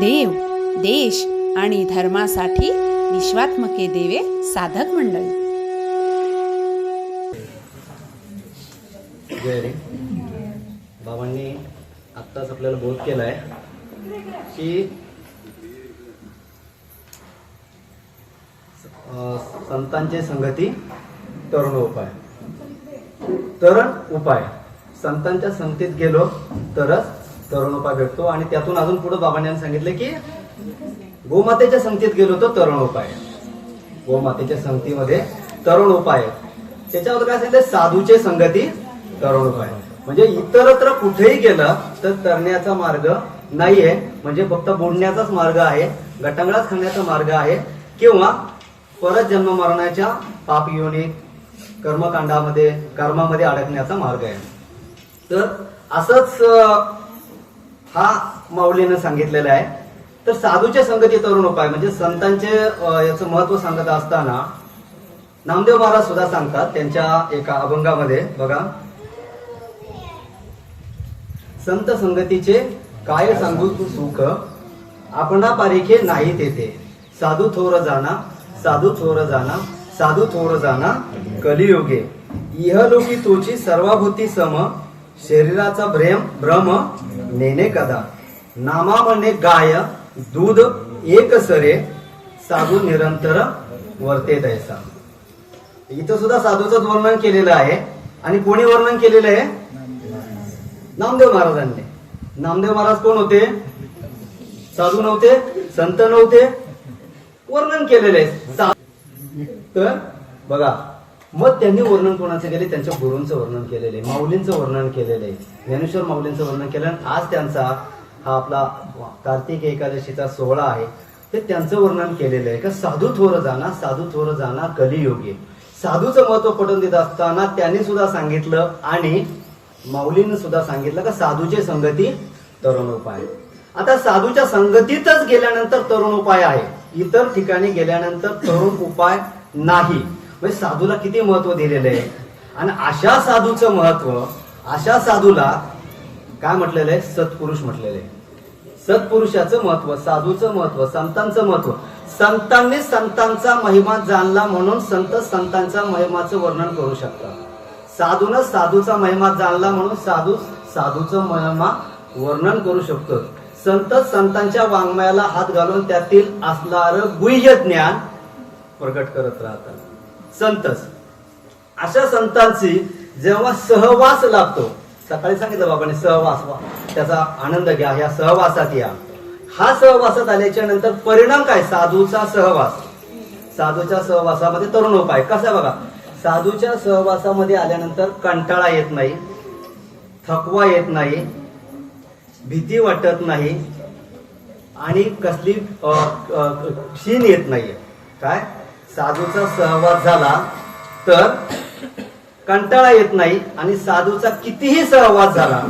देव देश आणि धर्मासाठी विश्वात्मके देवे साधक मंडळी. बाबांनी आत्ताच आपल्याला बोध केलाय की संतांचे संगती तरुण उपाय. तरण उपाय. संतांच्या संगतीत गेलो तरच तरुण उपाय भेटतो. आणि त्यातून अजून पुढे बाबांनी सांगितलं की गोमातेच्या संगतीत गेलो तर तरुण उपाय. गोमातेच्या संगतीमध्ये तरुण उपाय. त्याच्यावर काय सांगितलं? साधूचे संगती तरुण उपाय. म्हणजे इतरत्र कुठेही गेलं तर तरण्याचा मार्ग नाहीये. म्हणजे फक्त बुडण्याचाच मार्ग आहे गटांगळाच खाण्याचा मार्ग आहे किंवा परत जन्म मरणाच्या पाप योनी कर्मकांडामध्ये कर्मामध्ये अडकण्याचा मार्ग आहे. तर असंच हा माऊलीनं सांगितलेला आहे. तर साधूच्या संगती तरुण उपाय म्हणजे संतांचे याचं महत्त्व सांगत असताना नामदेव महाराज सुद्धा सांगतात त्यांच्या एका अभंगामध्ये. बघा. संत संगतीचे काय सांगू तू सुख? आपणा पारिखे नाही तेथे. साधू थोर जाना साधू थोर जाना साधू थोर जाना कलियुगे. इहलोकी तोची सर्वाभूती सम शरीराचा भ्रेम भ्रम नेने कदा. नामा म्हणे गाय दूध एक सरे साधू निरंतर वर्ते द्यायचा. इथं सुद्धा साधूचंच वर्णन केलेलं आहे. आणि कोणी वर्णन केलेलं आहे? नामदेव महाराजांनी. नामदेव महाराज कोण होते? साधू नव्हते संत नव्हते. वर्णन केलेले आहे. तर बघा मग त्यांनी वर्णन कोणाचं केले त्यांच्या गुरूंचं वर्णन केलेलं आहे माऊलींचं वर्णन केलेलं आहे ज्ञानेश्वर माऊलींचं वर्णन केलं. आणि आज त्यांचा हा आपला कार्तिक एकादशीचा सोहळा आहे. ते त्यांचं वर्णन केलेलं आहे. का साधू थोर जाना साधू थोर जाना कलियोगी. साधूचं महत्त्व पटवून देत असताना त्यांनी सुद्धा सांगितलं आणि माऊलीनं सुद्धा सांगितलं का साधूचे संगती तरुण उपाय. आता साधूच्या संगतीतच गेल्यानंतर तरुण उपाय आहे. इतर ठिकाणी गेल्यानंतर तरुण उपाय नाही. म्हणजे साधूला किती महत्त्व दिलेलं आहे? आणि अशा साधूचं महत्त्व अशा साधूला काय म्हटलेलं आहे? सत्पुरुष म्हटलेलं आहे. सत्पुरुषाचं महत्त्व साधूचं महत्त्व संतांचं महत्त्व. संतांनी संतांचा महिमा जाणला म्हणून संत संतांच्या महिमाचं वर्णन करू शकतात. साधून साधूचा महिमा जाणला म्हणून साधू साधूचं महिमा वर्णन करू शकतो. संत संतांच्या वाङ्मयाला हात घालून त्यातील असणारं गुह्य ज्ञान प्रकट करत राहतात. संतच अशा संतांची जेव्हा सहवास लाभतो सकाळी सांगितलं बाबाने सहवास त्याचा आनंद घ्या ह्या सहवासात या. हा सहवासात आल्याच्यानंतर परिणाम काय? साधूचा सहवास. साधूच्या सहवासामध्ये तरुण उपाय. कसा बघा? साधूच्या सहवासामध्ये आल्यानंतर कंटाळा येत नाही थकवा येत नाही भीती वाटत नाही आणि कसली क्षीण येत नाहीये. काय? साधूचा सहवास झाला तर कंटाळा येत नाही आणि साधूचा कितीही सहवास झाला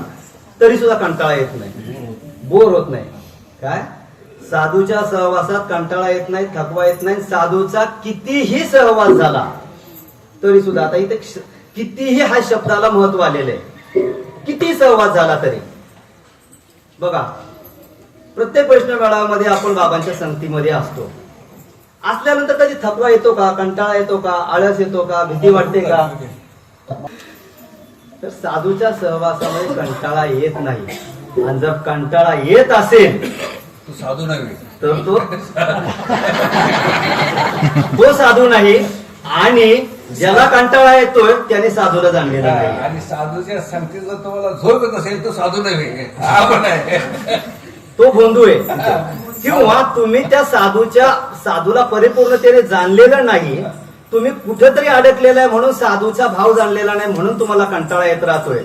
तरी सुद्धा कंटाळा येत नाही. बोर होत नाही. काय? साधूच्या सहवासात कंटाळा येत नाही थकवा येत नाही. साधूचा कितीही सहवास झाला तरी सुद्धा आता इथे कितीही हा शब्दाला महत्त्व आलेलं आहे. किती सहवास झाला तरी. बघा प्रत्येक वैष्णव आपण बाबांच्या संगतीमध्ये असतो. असल्यानंतर कधी थकवा येतो का? कंटाळा येतो का? आळस येतो का? भीती वाटते का? तर साधूच्या सहवासामध्ये कंटाळा येत नाही. आणि जर कंटाळा येत असेल तू साधू नव्हे तर तो तो साधू नाही. आणि ज्याला कंटाळा येतोय त्याने साधूला जाणलेला नाही. आणि साधूच्या संगतीचा तुम्हाला झोप येत असेल तो साधू नव्हे आपण तो बंधू आहे. किंवा तुम्ही त्या साधूच्या साधूला परिपूर्णतेने जाणलेलं नाही तुम्ही कुठेतरी अडकलेला आहे म्हणून साधूचा भाव जाणलेला नाही म्हणून तुम्हाला कंटाळा येत राहतोय.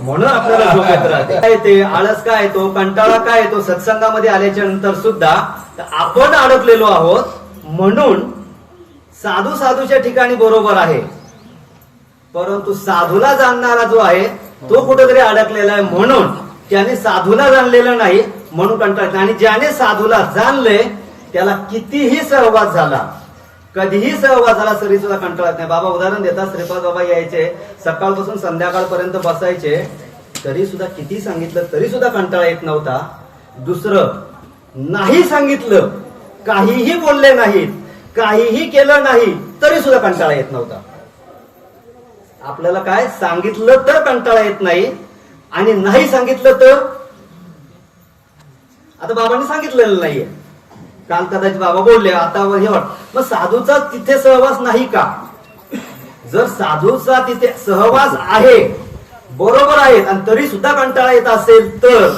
म्हणून आपल्याला झोप येत राहते. काय आळस काय येतो? कंटाळा काय येतो? सत्संगामध्ये आल्याच्यानंतर सुद्धा आपण अडकलेलो आहोत म्हणून साधू साधूच्या ठिकाणी बरोबर आहे. परंतु साधूला जाणणारा जो आहे तो कुठेतरी अडकलेला आहे म्हणून त्याने साधूला जाणलेलं नाही म्हणून कंटाळत आणि ज्याने साधूला जाणले त्याला कितीही सहवास झाला कधीही सहवास झाला तरी सुद्धा कंटाळत नाही. बाबा उदाहरण देतात श्रीपाद बाबा यायचे सकाळपासून संध्याकाळपर्यंत बसायचे तरी सुद्धा किती सांगितलं तरी सुद्धा कंटाळा येत नव्हता. दुसरं नाही सांगितलं काहीही बोलले नाहीत काहीही केलं नाही तरी सुद्धा कंटाळा येत नव्हता. आपल्याला काय सांगितलं तर कंटाळा येत नाही आणि नाही सांगितलं तर? आता बाबांनी सांगितलेलं नाहीये. काल कदाचित बाबा बोलले आता हे वाट. मग साधूचा तिथे सहवास नाही का? जर साधूचा तिथे सहवास आहे बरोबर आहेत आणि तरी सुद्धा कंटाळा येत असेल तर?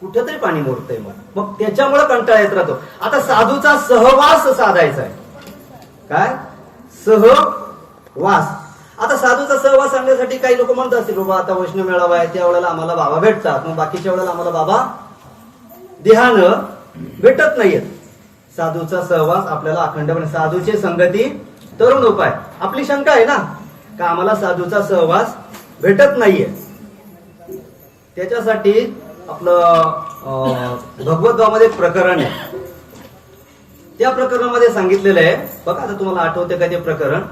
कुठेतरी पाणी मोडतंय मग मग त्याच्यामुळे कंटाळा येत राहतो. आता साधूचा सहवास साधायचा आहे. काय? सहवास. आता साधूचा सहवास सांगण्यासाठी काही लोक म्हणत असतील बाबा आता वैष्णव मेळावा आहे त्या वेळेला आम्हाला बाबा भेटतात. मग बाकीच्या वेळेला आम्हाला बाबा देहानं भेटत नाहीयेत. साधूचा सहवास आपल्याला अखंडपणे साधूची संगती तरुण उपाय. आपली शंका आहे ना का आम्हाला साधूचा सहवास भेटत नाहीये? त्याच्यासाठी आपलं भगवद्वामध्ये प्रकरण आहे. त्या प्रकरणामध्ये सांगितलेलं आहे. बघा आता तुम्हाला आठवते का ते प्रकरण?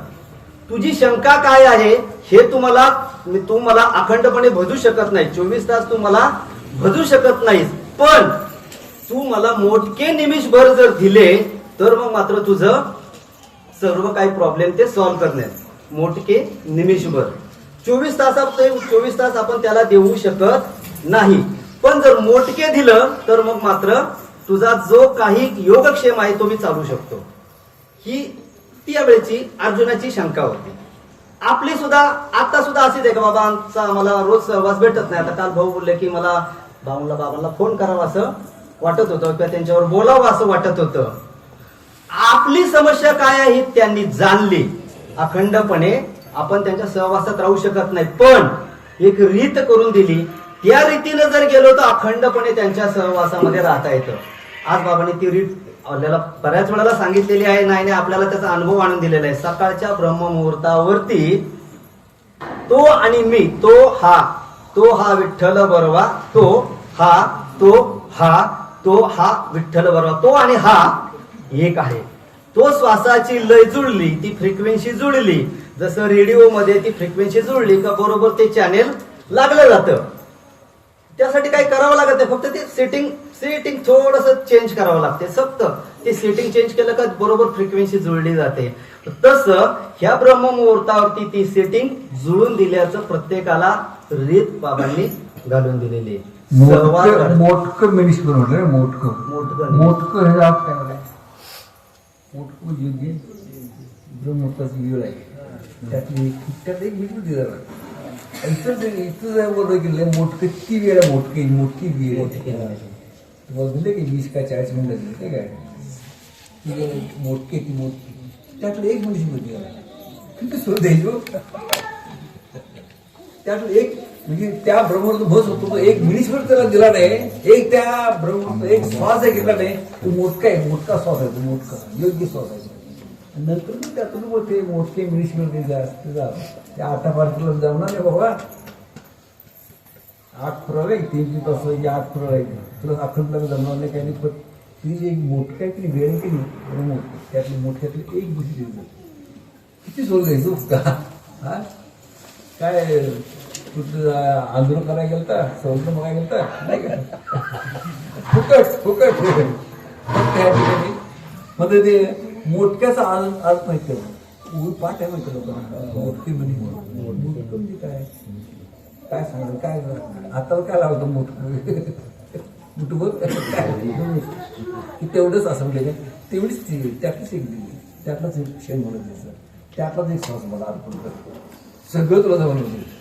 तुझी शंका काय आहे हे तुम्हाला तू मला अखंडपणे भजू शकत नाही. चोवीस तास तू मला भजू शकत नाहीस. पण तू मला मोठके निमिषभर जर दिले तर मग मात्र तुझं सर्व काही प्रॉब्लेम ते सॉल्व्ह करण्यात मोठके निमिषभर. चोवीस तासात चोवीस तास आपण त्याला देऊ शकत नाही. पण जर मोठके दिलं तर मग मात्र तुझा जो काही योगक्षेम आहे तो मी चालू शकतो. ही त्यावेळेची अर्जुनाची शंका होती. आपली सुद्धा आता सुद्धा अशीच आहे का बाबांचा मला रोज सहवास भेटत नाही. आता काल भाऊ बोलले की मला भाऊला बाबांना फोन करावा असं वाटत होतं किंवा त्यांच्यावर बोलावं असं वाटत होतं. आपली समस्या काय आहे त्यांनी जाणली. अखंडपणे आपण त्यांच्या सहवासात राहू शकत नाही. पण एक रीत करून दिली. त्या रीतीनं जर गेलो तर अखंडपणे त्यांच्या सहवासामध्ये राहता येतं. आज बाबांनी ती रीत आपल्याला बऱ्याच वेळेला सांगितलेली आहे नाही नाही आपल्याला त्याचा अनुभव आणून दिलेला आहे. सकाळच्या ब्रह्ममुहूर्तावरती तो आणि मी तो हा तो हा विठ्ठल बरवा तो हा तो हा तो हा विठ्ठल बरवा तो आणि हा एक आहे. तो श्वासाची लय जुळली ती फ्रिक्वेन्सी जुळली. जसं रेडिओ मध्ये ती फ्रिक्वेन्सी जुळली का बरोबर ते चॅनेल लागलं जातं. त्यासाठी काय करावं लागत नाही फक्त ते सेटिंग सेटिंग थोडस चेंज करावं लागते. फक्त ते सेटिंग चेंज केलं का बरोबर फ्रिक्वेन्सी जुळली जाते. तसं ह्या ब्रह्ममुहूर्तावरती ती सेटिंग जुळून दिल्याचं प्रत्येकाला रीत बाबांनी घालून दिलेली आहे. मोठक मिनिश म्हटलं मोठक मोठकं. मोठक हे आप काय म्हणाले मोठक म्हणजे जे ब्रह्मोत्ताची वेळ आहे. त्यातली त्यात एक मिनिट दिला इथं ते- इथं जर बोललं की मोठक किती वेळ आहे मोठकी मोठी वेळ आहे की वीस काय चाळीस मिनिटं दिले ते काय? ती वेळ मोठकी ती मोठी त्यातलं एक मनुष्यमध्ये किती सुरू द्यायचो त्यातलं एक म्हणजे त्या ब्रह्मवर बस होतो तो एक मिनिटभर त्याला दिला नाही. एक त्या ब्रह्मोत्त एक श्वास आहे घेतला नाही. तो मोठका आहे मोठका श्वास आहे तो मोठका योग्य श्वास आहे. नंतर मग त्यातून मग ते मोठके मिनिटभर ते जास्त जा. त्या आठा जमणार नाही बाबा आठ फरळ आहे तीन तीन तास की आठ फरळ आहे तुला अखंड जमणार नाही काही पण ती जे एक मोठं काय की वेळ केली की नाही त्यातली मोठ्यातली एक गोष्ट दिली किती सोय घ्यायचो का? हा? काय कुठं आंदोलन करायला गेलता? संवर्धन बघायला गेलता? नाही का? फुकट फुकट. फुकट मग त्या ठिकाणी मग ते मोठक्याचा अर्थ अर्थ माहिती आहे पाठ आहे माहिती लोकांना मोठी म्हणजे काय? काय सांगणार काय आता काय लावतं मोठं? मुठभर काय? की तेवढंच असं म्हणजे तेवढीच ती त्यातलीच एक दिली. त्यातलाच एक क्षण म्हणून दिसतं त्यातलाच एक श्वास मला अर्पण करतो सगळं तुला जवळ होतं म्हणजे.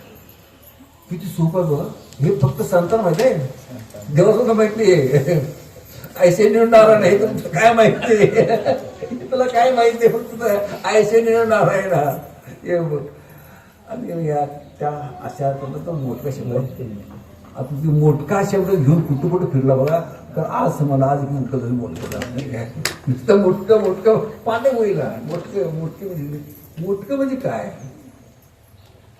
किती सोपं बघ हे फक्त संतान माहिती आहे? देवासुद्धा माहीत नाही ऐसे नारायण हे तुमचं काय माहिती तुला काय माहिती फक्त ऐसे नारायण हा हे बघ. आणि या त्या अशा तो मोठका शब्द आता ती मोठका शब्द घेऊन कुठं कुठं फिरला बघा तर आज मला आज घेऊन कधी तरी मोठं नाही काय? नुसतं मोठकं मोठकं पाने होईला मोठकं मोठकं म्हणजे मोठकं म्हणजे काय?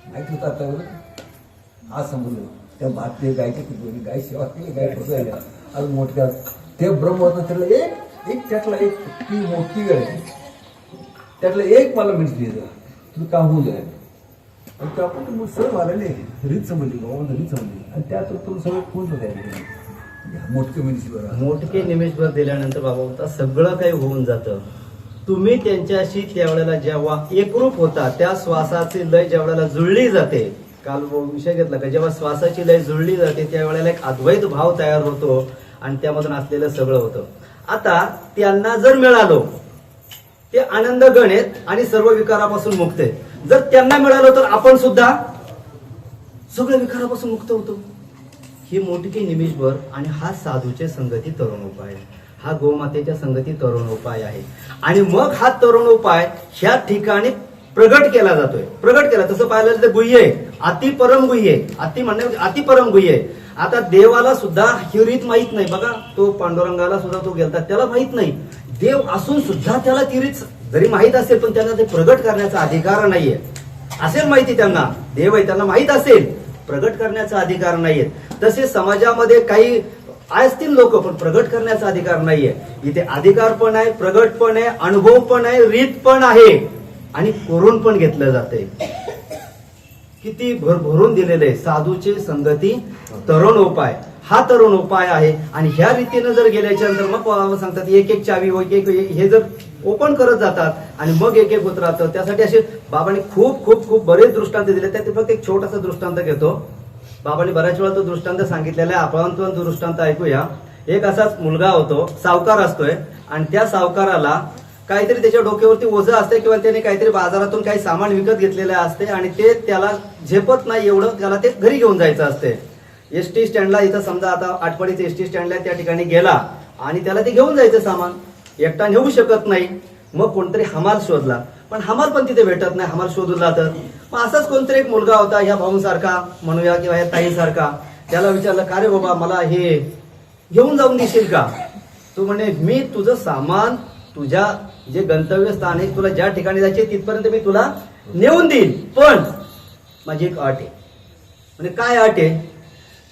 माहिती होतं आता बरं? आज समजलं. त्या भारतीय गायचे किती गाय सेवा केली गाय बसायला आज मोठक्या ते ब्रह्मवर्ण त्याला त्यातलं एक एक त्यातला एक ती मोठी वेळ आहे त्यातलं एक मला मिनिट दिलं. तुला काम होऊ जाईल आणि ते आपण मग सर आलेले रीत समजली बाबा रीत समजली आणि त्यात तुला सगळं पूर्ण होते मोठके म्हणजे मोठके निमेषभर दिल्यानंतर बाबा होता सगळं काही होऊन जातं. तुम्ही त्यांच्याशी त्यावेळेला जेव्हा एकरूप होता त्या श्वासाची लय ज्या वेळेला जुळली जाते. काल विषय घेतला का? जेव्हा श्वासाची लय जुळली जाते त्यावेळेला एक अद्वैत भाव तयार होतो आणि त्यामधून असलेलं सगळं होतं. आता त्यांना जर मिळालो ते आनंद गण आहेत आणि सर्व विकारापासून मुक्त आहेत. जर त्यांना मिळालं तर आपण सुद्धा सगळ्या विकारापासून मुक्त होतो. ही मोठकी निमिषभर आणि हा साधूचे संगती तरुण उपाय हा गोमातेच्या संगती तरुण उपाय आहे. आणि मग हा तरुण उपाय ह्या ठिकाणी प्रगट केला जातोय. प्रगट केला. तसं पाहिलं तर गुह्य आहे. अति परम गुह्य आहे. अति म्हणणे अति परम गुह्य आहे. आता देवाला सुद्धा ही रीत माहीत नाही. बघा तो पांडुरंगाला सुद्धा तो गेलता. त्याला माहीत नाही. देव असून सुद्धा त्याला ती रीत जरी माहीत असेल पण त्यांना ते प्रगट करण्याचा अधिकार नाहीये. असेल माहिती त्यांना. देव आहे त्यांना माहीत असेल. प्रगट करण्याचा अधिकार नाहीये. तसे समाजामध्ये काही असतील लोक पण प्रगट करण्याचा अधिकार नाहीये. इथे अधिकार पण आहे प्रगट पण आहे अनुभव पण आहे रीत पण आहे. आणि करून पण घेतलं जाते किती भरभरून दिलेले साधूचे साधूची संगती तरुण उपाय. हा तरुण उपाय आहे. आणि ह्या रीतीनं जर गेल्याच्यानंतर मग सांगतात एक एक चावी व एक एक हे जर ओपन करत जातात आणि मग एक एक होत त्यासाठी असे बाबांनी खूप खूप खूप बरेच दृष्टांत दिले त्यात फक्त एक छोटासा दृष्टांत घेतो. बाबांनी बऱ्याच वेळा तो दृष्टांत सांगितलेला आहे. आपण तो दृष्टांत ऐकूया. एक असाच मुलगा होतो सावकार असतोय. आणि त्या सावकाराला काहीतरी त्याच्या डोक्यावरती ओझं असते किंवा त्याने काहीतरी बाजारातून काही सामान विकत घेतलेलं असते आणि ते त्याला झेपत नाही एवढं त्याला ते घरी घेऊन जायचं असते एस टी स्टँडला इथं समजा आता आठवडीचं एस टी स्टँडला त्या ठिकाणी गेला आणि त्याला ते घेऊन जायचं सामान. एकटा नेऊ शकत नाही. मग कोणतरी हमाल शोधला. पण हमाल पण तिथे भेटत नाही. हमाल शोधला तर? मग असाच कोणतरी एक मुलगा होता ह्या भाऊंसारखा म्हणूया किंवा ह्या ताईसारखा. त्याला विचारलं का रे बाबा मला हे घेऊन जाऊन देशील का? तू म्हणे मी तुझं सामान तुझ्या जे गंतव्य स्थान आहे तुला ज्या ठिकाणी जायचे तिथपर्यंत मी तुला नेऊन देईन. पण माझी एक अट आहे. म्हणजे काय अट आहे?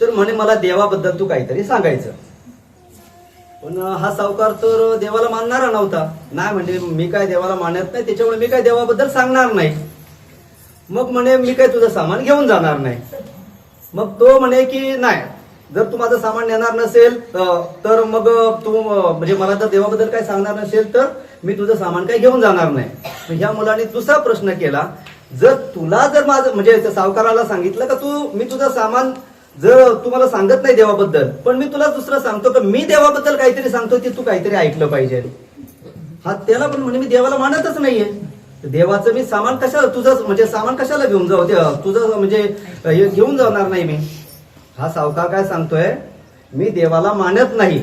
तर म्हणे मला देवाबद्दल तू काहीतरी सांगायचं. पण हा सावकार तर देवाला मानणारा नव्हता. नाही म्हणजे मी काय देवाला मानत नाही त्याच्यामुळे मी काय देवाबद्दल सांगणार नाही. मग म्हणे मी काय तुझं सामान घेऊन जाणार नाही. मग तो म्हणे की नाही जर तू माझं सामान नेणार नसेल तर मग तू म्हणजे मला तर देवाबद्दल काय सांगणार नसेल तर मी तुझं सामान काय घेऊन जाणार नाही. ह्या मुलाने दुसरा प्रश्न केला. जर तुला जर माझं म्हणजे सावकाराला सांगितलं का तू मी तुझं सामान जर तुम्हाला सांगत नाही देवाबद्दल पण मी तुला दुसरं सांगतो का मी देवाबद्दल काहीतरी सांगतो ते तू काहीतरी ऐकलं पाहिजे. हा त्याला पण म्हणे मी देवाला मानतच नाहीये. देवाचं मी सामान कशाला तुझं म्हणजे सामान कशाला घेऊन जाऊ? ते तुझं म्हणजे हे घेऊन जाणार नाही मी. हा सावकार काय सांगतोय मी देवाला मानत नाही.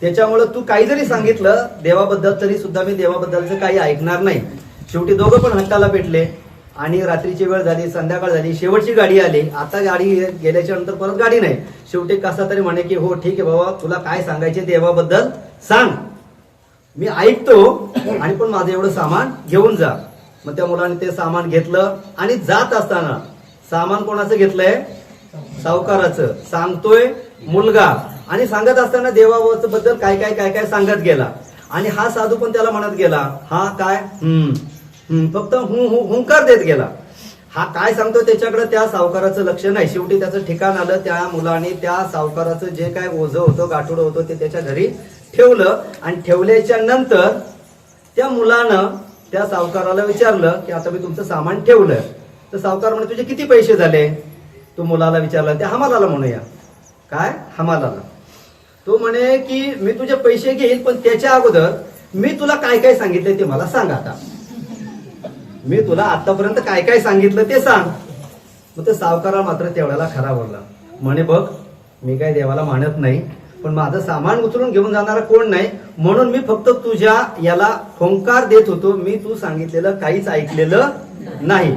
त्याच्यामुळे तू काही जरी सांगितलं देवाबद्दल तरी सुद्धा मी देवाबद्दलचं काही ऐकणार नाही. शेवटी दोघं पण हट्टाला पेटले. आणि रात्रीची वेळ झाली संध्याकाळ झाली शेवटची गाडी आली. आता गाडी गेल्याच्यानंतर परत गाडी नाही. शेवटी कसा तरी म्हणे की हो ठीक आहे बाबा तुला काय सांगायचे देवाबद्दल सांग. मी ऐकतो आणि पण माझं एवढं सामान घेऊन जा. मग त्या मुलाने ते सामान घेतलं आणि जात असताना सामान कोणाचं घेतलंय? सावकाराचं. सांगतोय मुलगा. आणि सांगत असताना देवाबद्दल काय काय काय काय सांगत गेला. आणि हा साधू पण त्याला म्हणत गेला हा काय? हम्म. फक्त हु हुंकार देत गेला. हा काय सांगतो त्याच्याकडे त्या सावकाराचं लक्ष नाही. शेवटी त्याचं ठिकाण आलं त्या मुलाने त्या सावकाराचं जे काय ओझं होतं गाठोडं होतं ते त्याच्या घरी ठेवलं आणि ठेवल्याच्या नंतर त्या मुलानं त्या सावकाराला विचारलं की आता मी तुमचं सामान ठेवलं तर सावकार म्हणे तुझे किती पैसे झाले? तो मुलाला विचारलं त्या हमालाला म्हणूया. काय? हमालाला. तो म्हणे की मी तुझे पैसे घेईल पण त्याच्या अगोदर मी तुला काय काय सांगितले ते मला सांग आता. मी तुला आतापर्यंत काय काय सांगितलं ते सांग. मग ते सावकाराला मात्र तेवढ्याला खरा बोलला. म्हणे बघ मी काय देवाला मानत नाही पण माझं सामान उचलून घेऊन जाणारा कोण नाही म्हणून मी फक्त तुझ्या याला होंकार देत होतो. मी तू सांगितलेलं काहीच ऐकलेलं नाही.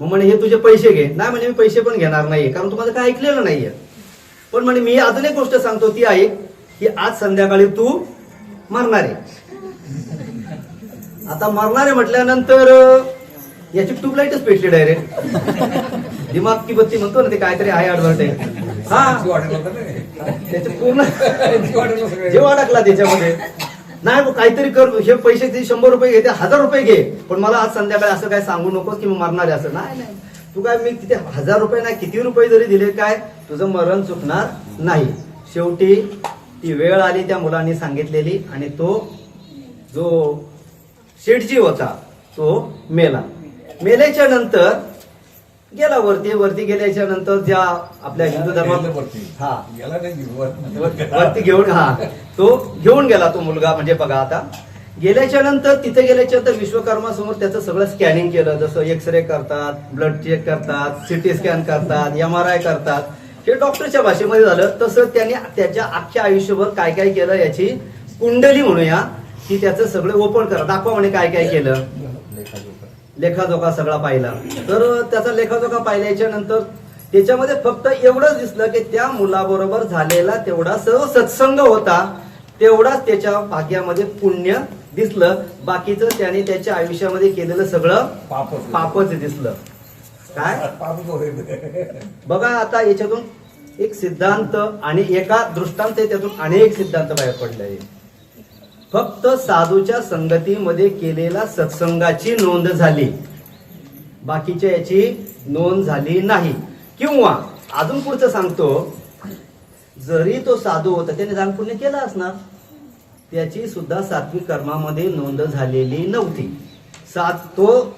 मग म्हणे हे तुझे पैसे घे. नाही म्हणजे मी पैसे पण घेणार नाहीये कारण तू माझं काय ऐकलेलं नाहीये. पण म्हणे मी अजून एक गोष्ट सांगतो ती आहे की आज संध्याकाळी तू मरणार आहे. आता मरणारे म्हटल्यानंतर याची ट्यूबलाईटच पेटली डायरेक्ट दिमाग की बत्ती म्हणतो ना ते काहीतरी आहे ऍडव्हर्टाईज हा. त्याच्या पूर्ण जीव अडकला त्याच्यामध्ये. नाही मग काहीतरी कर हे पैसे ते शंभर रुपये घे ते हजार रुपये घे. पण मला आज संध्याकाळी असं काय सांगू नकोस की मी मरणार आहे असं. नाही नाही. तू काय मी तिथे हजार रुपये नाही किती रुपये जरी दिले काय तुझं मरण चुकणार नाही. शेवटी ती वेळ आली त्या मुलांनी सांगितलेली आणि तो जो शेठजी होता तो मेला. मेल्याच्या नंतर गेला वरती वरती गेल्याच्यानंतर ज्या आपल्या हिंदू धर्मात. हा. गेला नाही. वर- वरती घेऊन हा. तो घेऊन गेला तो मुलगा म्हणजे बघा आता. गेल्याच्यानंतर तिथे गेल्याच्यानंतर विश्वकर्मा समोर त्याचं सगळं स्कॅनिंग केलं. जसं एक्सरे करतात ब्लड चेक करतात सिटी स्कॅन करतात एम आर आय करतात. हे डॉक्टरच्या भाषेमध्ये झालं. तसं त्याने त्याच्या अख्ख्या आयुष्यभर काय काय केलं याची कुंडली म्हणूया. की त्याचं सगळं ओपन करा. दाखवा म्हणे काय काय केलं. लेखाजोखा. लेखाजोखा सगळा पाहिला. तर त्याचा लेखाजोखा पाहिल्याच्या नंतर त्याच्यामध्ये फक्त एवढंच दिसलं की त्या मुलाबरोबर झालेला तेवढा सर्व सत्संग होता. तेवढाच त्याच्या भाग्यामध्ये पुण्य दिसलं. बाकीचं त्याने त्याच्या आयुष्यामध्ये केलेलं सगळं पापच. दिसलं. काय. बघा आता याच्यातून एक सिद्धांत आणि एका दृष्टांत त्यातून अनेक सिद्धांत बाहेर पडले फक्त साधूच्या संगतीमध्ये केलेला सत्संगाची नोंद झाली. बाकीच्या याची नोंद झाली नाही. किंवा अजून पुढचं सांगतो. जरी तो साधू होता त्याने दान पुण्य असणार. त्याची सुद्धा सात्विक कर्मामध्ये नोंद झालेली नव्हती. सात तो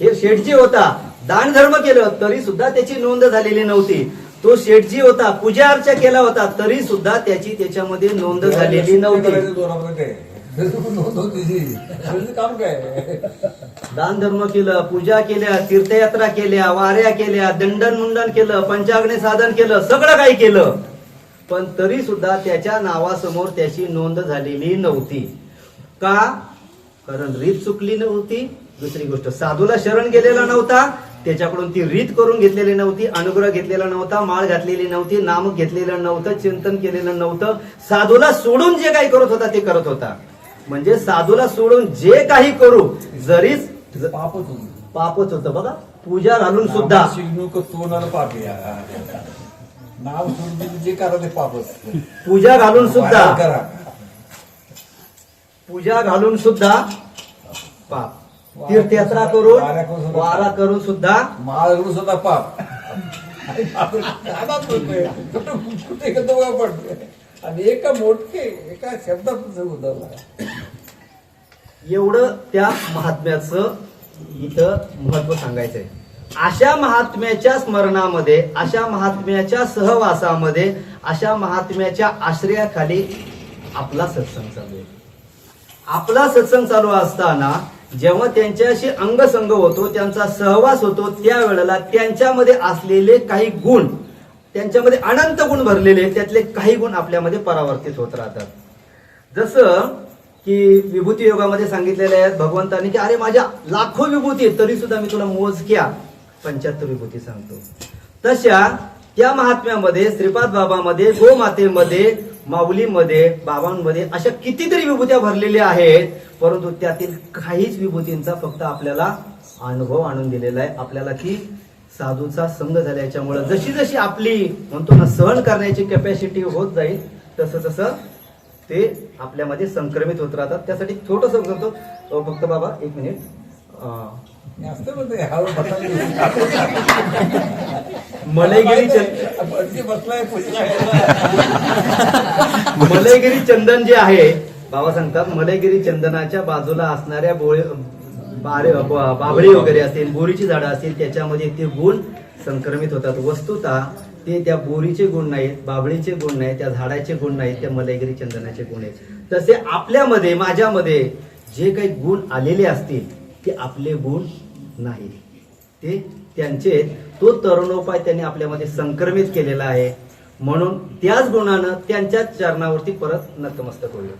हे शेठजी होता. दान धर्म केलं तरी सुद्धा त्याची नोंद झालेली नव्हती. तो शेठजी होता पूजा अर्चा केला होता तरी सुद्धा त्याची त्याच्यामध्ये नोंद झालेली नव्हती. त्याचं काम काय? दान धर्म केलं पूजा केल्या तीर्थयात्रा केल्या वाऱ्या केल्या दंडन मुंडन केलं पंचाग्नी साधन केलं सगळं काही केलं. पण तरी सुद्धा त्याच्या नावासमोर त्याची नोंद झालेली नव्हती. का? कारण रीत चुकली नव्हती. दुसरी गोष्ट साधूला शरण गेलेला नव्हता. त्याच्याकडून ती रीत करून घेतलेली नव्हती अनुग्रह घेतलेला नव्हता माळ घातलेली नव्हती नाम घेतलेलं नव्हतं चिंतन केलेलं नव्हतं. साधूला सोडून जे काही करत होता ते करत होता. म्हणजे साधूला सोडून जे काही करू जरीच पापच पापच होतं. बघा पूजा घालून सुद्धा. शिगणू तोंडाला पाप या नाव सोडून जे करा ते पापच पूजा घालून सुद्धा. करा. पूजा घालून सुद्धा पाप. तीर्थयात्रा करून वारा करून सुद्धा महाराज सुद्धा पाप. आणि? कुठं- एका मोठे एका शब्दात एवढं त्या महात्म्याचं इथं महत्त्व सांगायचंय. अशा महात्म्याच्या स्मरणामध्ये अशा महात्म्याच्या सहवासामध्ये अशा महात्म्याच्या आश्रयाखाली आपला सत्संग चालू आहे. आपला सत्संग चालू असताना जेव्हा त्यांच्याशी अंगसंग होतो त्यांचा सहवास होतो त्यावेळेला त्यांच्यामध्ये असलेले काही गुण त्यांच्यामध्ये अनंत गुण भरलेले त्यातले काही गुण आपल्यामध्ये परावर्तित होत राहतात. जसं की विभूती योगामध्ये सांगितलेले आहेत भगवंतांनी की अरे माझ्या लाखो विभूती आहेत, तरी सुद्धा मी तुला मोजक्या पंच्याहत्तर विभूती सांगतो. तशा त्या महात्म्यामध्ये श्रीपाद बाबामध्ये गोमातेमध्ये माऊलीमध्ये बाबांमध्ये अशा कितीतरी विभूत्या भरलेल्या आहेत परंतु त्यातील काहीच विभूतींचा फक्त आपल्याला अनुभव आणून दिलेला आहे. आपल्याला ती साधूचा संघ झाल्याच्यामुळं जशी जशी आपली म्हणतो ना सहन करण्याची कॅपॅसिटी होत जाईल तसं तसं ते आपल्यामध्ये संक्रमित होत राहतात. त्यासाठी छोटस करतो फक्त बाबा एक मिनिट. मलयगिरी बसलाय मलयगिरी चंदन जे आहे बाबा सांगतात मलयगिरी चंदनाच्या बाजूला असणाऱ्या बोळे बारे ब- वगैरे असतील बोरीची झाडं असतील त्याच्यामध्ये ते गुण संक्रमित होतात. वस्तुता ते त्या बोरीचे गुण नाहीत बाबळीचे गुण नाहीत त्या झाडाचे गुण नाहीत त्या मलयगिरी चंदनाचे गुण आहेत. तसे आपल्यामध्ये माझ्यामध्ये जे काही गुण आलेले असतील ते आपले गुण नाहीत. ते त्यांचे तो तरुणोपाय त्यांनी आपल्यामध्ये संक्रमित केलेला आहे. म्हणून त्याच गुणानं त्यांच्याच चरणावरती परत नतमस्तक होईल.